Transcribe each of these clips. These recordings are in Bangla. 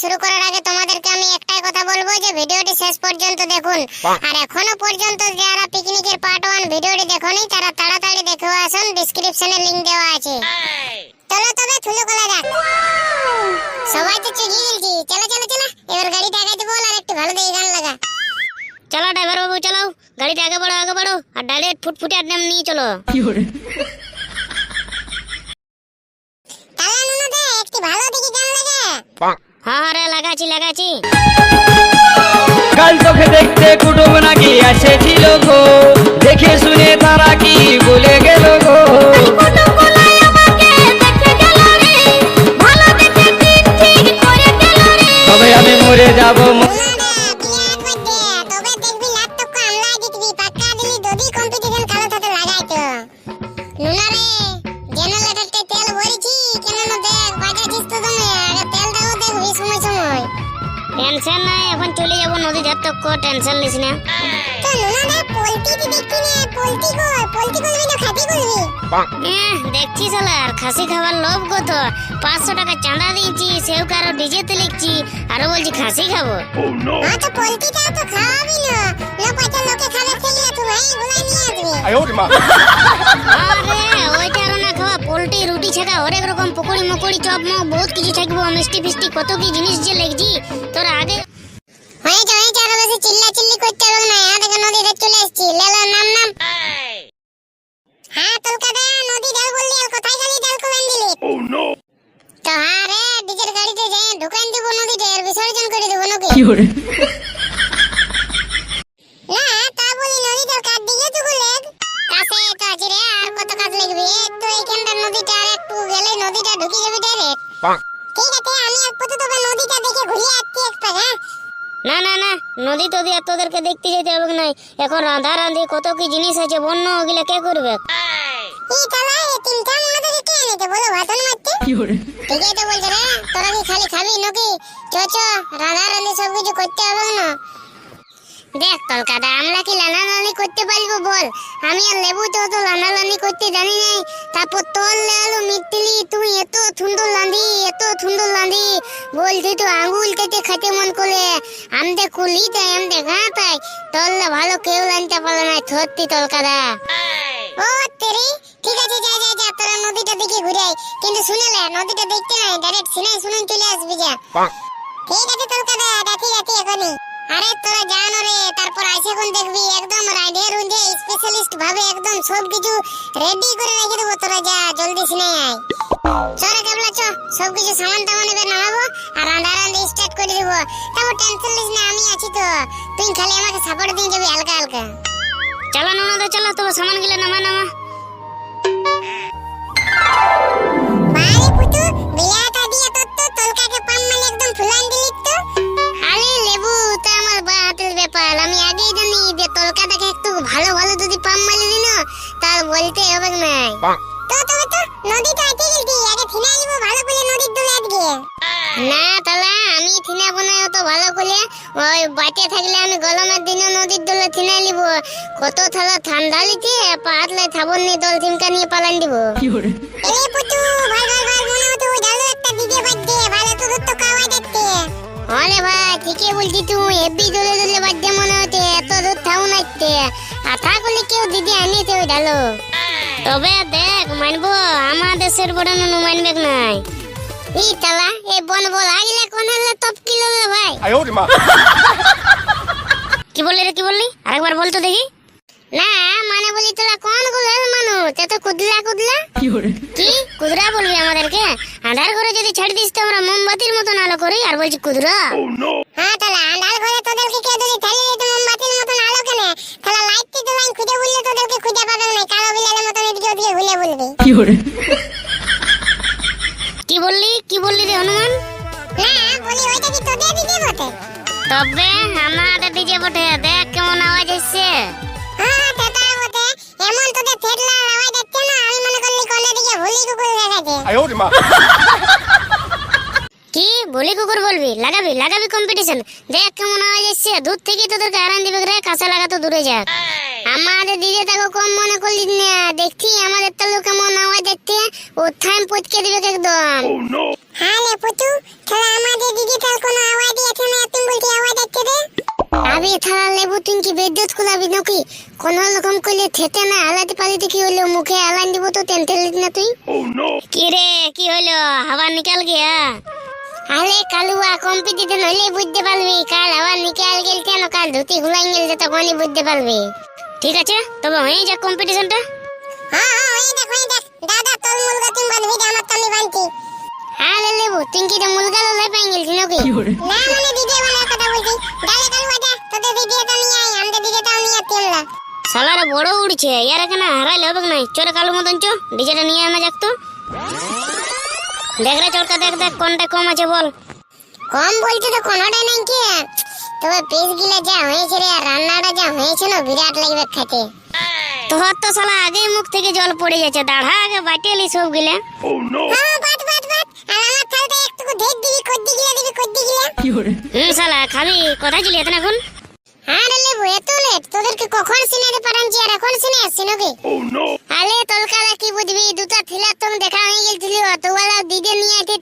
শুরু করার আগে তোমাদেরকে আমি একটাই কথা বলব যে ভিডিওটি শেষ পর্যন্ত দেখুন। আর এখনও পর্যন্ত যারা পিকনিকের পার্ট ওয়ান ভিডিওটি দেখোনি তারা তাড়াতাড়ি দেখে আসুন ডিসক্রিপশনে লিংক দেওয়া আছে। চলো তবে থুলো কলা যাক। সবাই তো চুগিয়ে গেলছি। চলো চলো চলো। এবার গাড়িটা আগাইতে বল আর একটু ভালো দেখে গান লাগা। চলো ড্রাইভার বাবু চলো। গাড়িটা আগে বাড়ো আগে বাড়ো। আর ডাইরেক্ট ফুটফুটে আড্ডাম নিয়ে চলো। তাহলে নুনো দে একটু ভালো দেখে গান লাগা। হ্যাঁ হ্যাঁ রে লাগাচ্ছি লাগাচ্ছি। কাল তোকে দেখতে কুটুম নাকি এসেছিল গো। দেখে যাব নদী ধার তক টেনশন নিস না এহ, দেখছি শালা আর খাসি খাবার লোভ কত পাঁচশো টাকা চাঁদা দিয়েছি সেও কারও ডিজেতে লিখছি আরও বলছি খাসি খাব। আরে ওইটা আরও না খাওয়া পোল্ট্রি রুটি ছাকা হরেক রকম পকোড়ি মকড়ি চপ মক বহুত কিছু থাকব মিষ্টি ফিষ্টি কত কি জিনিস যে লেগছি তোর আগে হয়েছে হয়েছে। নাকি না তা বলি নদীতে কাট দিয়ে তো লেগ কাছে তো আছে রে আর কত কাজ লাগবে? তো এইখানটা নদীটা আর একটু গেলে নদীটা ঢুকে যাবে ডাইরেক্ট ঠিক আছে আমি আপাতত বা নদীটা দেখে ঘুরে আসছি একটা হ্যাঁ? না না না নদী টদী আর তোদেরকে দেখতে যেতে হবে না এখন রাধা রাধি কত কি জিনিস আছে বন্য ওগুলা কে করবে? এই তালা তিনটা মনে থেকে কে বলো মারতে ঠিকই তো বলছে রে। তোরা কি খালি খাবি নাকি? চ রাধা রাধি সব কিছু করতে হবে না দেখ তলকাদা আমরা কি লানা লানি করতে পারব বল? আমি আর লেবু তো তো লানা লানি করতে জানি নাই। তারপর তোর লালু মিটলি তুই এত সুন্দর লাঁদি এত সুন্দর লাঁদি বলছি তো আঙ্গুল কেটে খেতে মন করলে আমদে কুলি তাই আমদে ঘা তাই তোর ভালো কেউ লানতে পারল না, সত্যি তলকাদা ও তেরি ঠিক আছে যা যা যা তোরা নদীটা দেখে ঘুরে আয়। কিন্তু শুনে লে নদীটা দেখতে নাই ডাইরেক্ট সিনাই শুনুন চলে আসবি যা। ঠিক আছে তোর কাদা ডাকি ডাকি এখনই। আরে তোরা জানো রে তারপর আইসে কোন দেখবি একদম রাইডে রুঁধে স্পেশালিস্ট ভাবে একদম সব কিছু রেডি করে রেখে দেবো তোরা যা জলদি সিনাই আয়। চরে কেবলা চ সব কিছু সামান টামান এবার নামাবো আর রান্না রান্না স্টার্ট করে দেবো। তারপর টেনশন নিস না আমি আছি তো। তুই খালি আমাকে সাপোর্ট দিয়ে যাবি হালকা হালকা। চলো নুনাদা চলো তোমার সামান গিলা নামা নামা। দিয়ে তো তলকাকে পাম মানে একদম ফুলান দিলি তো। আরে লেবু তা আমার ব্যাপার। আমি আগেই জানি যে তলকাটাকে একটু ভালো ভালো যদি পাম মারি দিন তার বলতে হবে নাই। তো তো তো নদীটা আগে ওই বাটে থাকলে আমি গরমের দিনে নদীর দলে থিনা নিব। কত থালা ঠান্ডা লিতে পাতলে থাবন নিয়ে দল থিমকা নিয়ে পালান দিব এলে পুতু ভাই ভাই ভাই মনে হতো ডালো একটা দিতে পারতে ভালো তো তো কাওয়াই দেখতে। হলে ভাই ঠিকই বলছি তুই হেভি দলে দলে বাদ্যে মনে হতে এত দূর থাও নাইতে। আথা করলে কেউ দিদি আনিতে ওই ডালো তবে দেখ মানবো আমার দেশের বড় নুনু মানবে নাই। এ বন কোন হলে তপ ভাই? আয় ওরে মা। কি বললি রে কি বললি? আরেকবার বল তো দেখি। না মানে বলি তোলা কোন গুলের মানুষ? কুদলা কুদলা। কি কুদরা বলবি আমাদেরকে? আধার ঘরে যদি ছেড়ে দিস তো আমরা মোমবাতির মতন আলো করি আর বলছি কুদরা। oh, হ্যাঁ তাহলে আধার ঘরে তোদেরকে কেউ যদি ঠেলে দিত মোমবাতির মতন আলো কেন? তাহলে লাইট তো লাইন খুঁজে বললে তোদেরকে খুঁজে পাবে না কালো বিলালের মতন এদিকে ওদিকে ঘুরে বলবি। কি কি বললি রে হনুমান? না বলি ওইটা কি তবে আমার দিদি বটে দেখ কেমন আওয়াজ আসছে হ্যাঁ তাতা বটে। এমন তোদের ফেটলার আওয়াজ না আমি মনে করলি কোন দিকে হুলি আয় ওরে মা। বলি কুকুর বলবি? লাগাবি লাগাবি কম্পিটিশন দেখ কেমন আওয়াজ এসছে। দূর থেকে তোদেরকে আরাম দিবে রে কাঁচা লাগাতো দূরে যাক। আমাদের দিদি তাকে কম মনে করলি না। দেখছি আমাদের তো লোক কেমন আওয়াজ দেখতে। উত্থান পুচকে দিবে একদম। oh, হ্যাঁ রে পুচু তাহলে আমাদের দিদি তার কোন আওয়াজ দিয়েছে না? তুমি বলছি আওয়াজ দেখতে দে। আবি থালা লেবু তুই কি বিদ্যুৎ কুলাবি নাকি? কোন রকম করলে থেতে না আলাতে পারিতে কি হলো? মুখে আলান দিব তো তেল তেল না তুই? Oh, কি রে কি হলো? হাওয়া নিকাল গিয়া? আরে কালুয়া কম্পিটিশন হলে বুঝতে পারবি। কাল হাওয়া নিকাল গেল কেন কাল ধুতি ঘুলাই গেল যে তখনই বুঝতে পারবি। ঠিক আছে? তবে হয়ে যাক কম্পিটিশনটা হ্যাঁ হ্যাঁ ওই দেখ ওই দেখ দাদা তোর মুলগা তুমি দে, আমার তো আমি বাঁধছি হ্যাঁ লে লেবু তুই কি মুলগা লাই পাই গেলছি নাকি? না মানে দিদি বলার কথা বলছি। ডালে কালুয়া দা তোদের দিদি তো নিয়ে আয় আমাদের দিদি তো নিয়ে সালারা বড় উড়ছে ইয়ার এখানে হারাইলে হবে নাই। চোরে কালো মতন চো ডিজেটা নিয়ে আনা যাক তো। দেখ রে চরকা দেখ দেখ কোনটা কম আছে বল। কম বলছে তো কোনোটাই নাই কি? তবে পিস গিলা যা হয়েছে রে আর রান্নাটা যা হয়েছে না বিরাট লাগবে খেতে। তোর তো সালা আগেই মুখ থেকে জল পড়ে যাচ্ছে দাঁড়া আগে বাটেলি সব গিলে হ্যাঁ বাট বাট বাট আর আমার থালতে একটুকু ঢেক দিবি কদ্দি গিলা দিবি কদ্দি গিলা হুম সালা খাবি। কোথায় ছিলি এতক্ষণ? এখন হ্যাঁ রে লেবু এত লেট তোদেরকে কখন সিনাতে পারানছি আর এখন সিনে আসছি নাকি? আলে তলকালা কি বুঝবি দুটো থিলা তুমি দেখা হয়ে গেছিল তো ওলা দিদি নিয়ে আইতে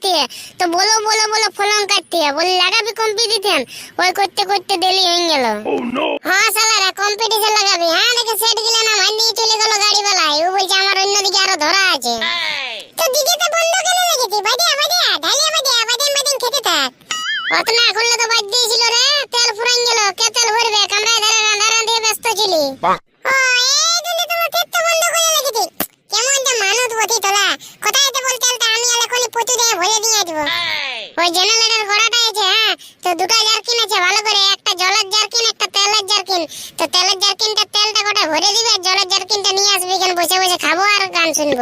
তো বলো বলো বলো ফলন কাটতে। বলে লাগাবি কম্পিটিশন ওই করতে করতে দেরি হয়ে গেল। হ্যাঁ সালারা কম্পিটিশন লাগাবি। হ্যাঁ দেখে সেট গিলা না মার নিয়ে চলে গেল গাড়িওয়ালায়। ও বলছে আমার অন্যদিকে আরও ধরা আছে। তো দিদি তো বন্ধ কেন লেগেছে বাদিয়া বাদিয়া ঢালিয়া বাদিয়া বাদিয়া বাদিয়া খেতে থাক। অত না খুললে তো বাদ দিয়েছিল রে তেল ফুরাই গেল। কে তেল ভরবে? আমরা এধারে রান্না রান্ধে ব্যস্ত ছিলি ও এই জন্য তোমার তেল তো বন্ধ করে লেগেছে কেমন যে মানুষ বটি তোলা কোথায় তো বল তেলটা আমি আর এখনই পুতু দিয়ে ভরে দিয়ে আসব জেনারেটর ঘোড়াটা আছে হ্যাঁ তো দুটো জারকিন আছে, ভালো করে। একটা জলের জারকিন একটা তেলের জারকিন তো তেলের জারকিনটা তেলটা গোটা ভরে দিবে, জলের জারকিনটা নিয়ে আসবে, এখানে বসে বসে খাব আর গান শুনব।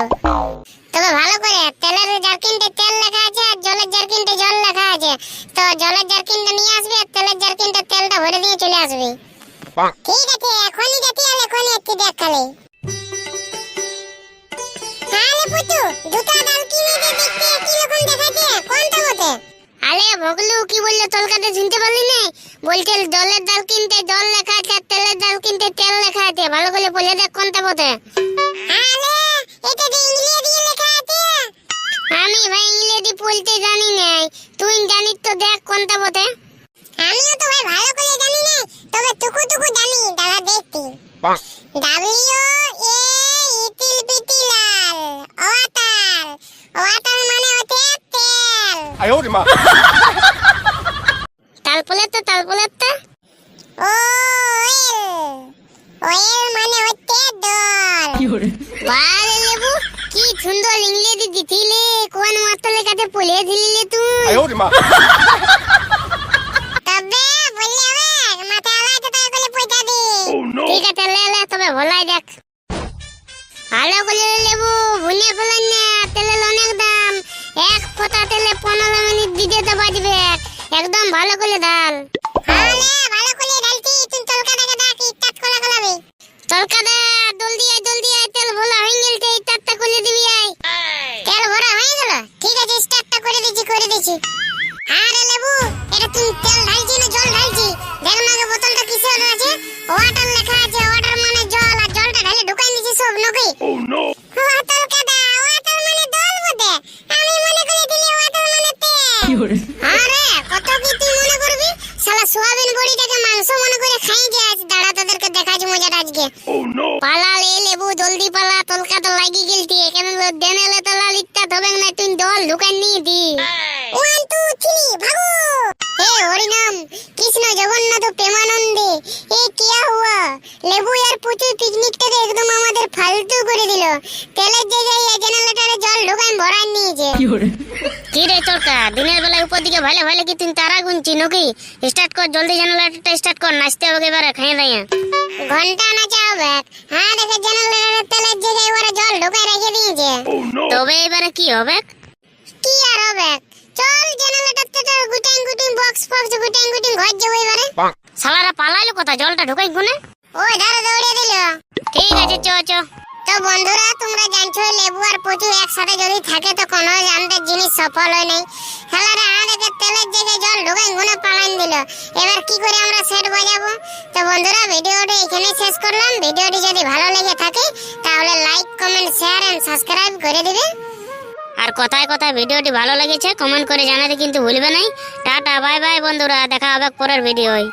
তবে ভালো করে, তেলের জারকিনটা তেল লেখা আছে আর জলের জারকিনটা জল লেখা আছে। তো জলের জারকিনটা নিয়ে আসবে আর তেলের জারকিনটা তেলটা ভরে দিয়ে চলে আসবে। ঠিক আছে, এখনই যেতে আর এখনই একটু দেখ খালি। হ্যাঁ রে দেখতে কি রকম দেখাচ্ছে, কোনটা কি বললে? তলকাতে শুনতে পারলি না বলছে জলের ডাল কিনতে জল লেখা আছে তেলের ডাল কিনতে তেল লেখা আছে। ভালো করে বলে দেখ কোনটা বোধে আমি ভাই ইংরেজি বলতে জানি না। তুই জানিস তো দেখ কোনটা পথে আমিও তো ভাই ভালো করে জানি না তবে টুকু টুকু জানি দাদা দেখতে। ডাব্লিউ এ ইতিল পিতিলাল ওয়াটার ওয়াটার মানে হচ্ছে তেল। আয় ওরে মা। বারে লেবু কি সুন্দর ইংলে দিদি কোন মাতলের কাছে পলে দিলিলে তুই? আয় ওরে মা। তবে বললি আমার মাথা আলাই তো তাই বলে পয়সা দি। oh, ঠিক আছে লে লে তবে ভলাই দেখ। আলো বলে লেবু ভুলে ফেলেন না তেলের অনেক দাম। এক ফোঁটা তেলে পনেরো মিনিট দিতে তো বাজবে। একদম ভালো করে ডাল। oh. হ্যাঁ ভালো করে ডালছি তুই তলকা দেখে দেখ ইত্যাত করে গলাবে তলকা দে জলদি আয় জলদি তেল ভোলা হয়ে এই তারটা করে দিবি আয় তেল ভরা হয়ে গেল? ঠিক আছে স্টার্টটা করে দিচ্ছি করে দিচ্ছি। আরে লেবু এটা তুই তেল ঢালছি না জল ঢালছি? দেখ না বোতলটা কিসের আছে? ওয়াটার লেখা আছে ওয়াটার মানে জল আর জলটা ঢালে ঢুকাই নিছি সব নাকি ওয়াটার কাদা ওয়াটার মানে দল বটে। আমি মনে করে দিলি ওয়াটার মানে তেল। আরে কত কি তুই মনে করবি? শালা সোয়াবিন বড়িটাকে মাংস মনে করে খাই যে আজ দাঁড়া তোদেরকে দেখাচ্ছি মজাটা আজকে। পালা লে লেবু জলদি পালা তলকা তো লাগি গেলতি। কেন দেনেলে তো লালিতা তবে না তুই দল ঢুকান নিয়ে দি। ওয়ান টু থ্রি ভাগো। হে হরিনাম কৃষ্ণ জগন্নাথ প্রেমানন্দে এ কিয়া হুয়া? লেবু আর পুচু পিকনিক থেকে ফালতু করে দিল। তেলের জায়গায় এই জেনারেটরে জল ঢোকাই ভরাই নিয়েছে। কি রে তরকা দিনের বেলা উপর দিকে ভালো ভালো কি তুই তারা গুনছি নাকি? স্টার্ট কর জলদি জেনারেটরটা স্টার্ট কর নাচতে হবে এবারে খাই দাইয়া। ঘণ্টা নাচা হবে। হ্যাঁ দেখে জেনারেটরের তেলের জায়গায় ওরা জল ঢোকাই রেখে দিয়েছে। তবে এবারে কি হবে? কি আর হবে? চল জেনারেটরটা তো গুটাইন গুটিং বক্স ফক্স গুটাইন গুটিং ঘর যাব এবারে। সালারা পালাইলো কথা জলটা ঢুকাই গুনে? ওই ধারে দৌড়ে দিল। ঠিক আছে চ চ। তো বন্ধুরা, তোমরা জানছো লেবু আর প্রচুর একসাথে যদি থাকে তো কোনো আমাদের জিনিস সফল হয় নাই। খেলারে আমাদেরকে তেলের জায়গায় জল ঢুকাই গুনে পালাইন দিল। এবার কি করে আমরা সেট বাজাবো? তো বন্ধুরা, ভিডিওটি এখানে শেষ করলাম। ভিডিওটি যদি ভালো লেগে থাকে, তাহলে like, comment, share and subscribe করে দিবে। আর কথায় কথায় ভিডিওটি ভালো লেগেছে, কমেন্ট করে জানাতে কিন্তু ভুলবে নাই। টাটা, বাই বাই বন্ধুরা, দেখা হবে পরের ভিডিওয়।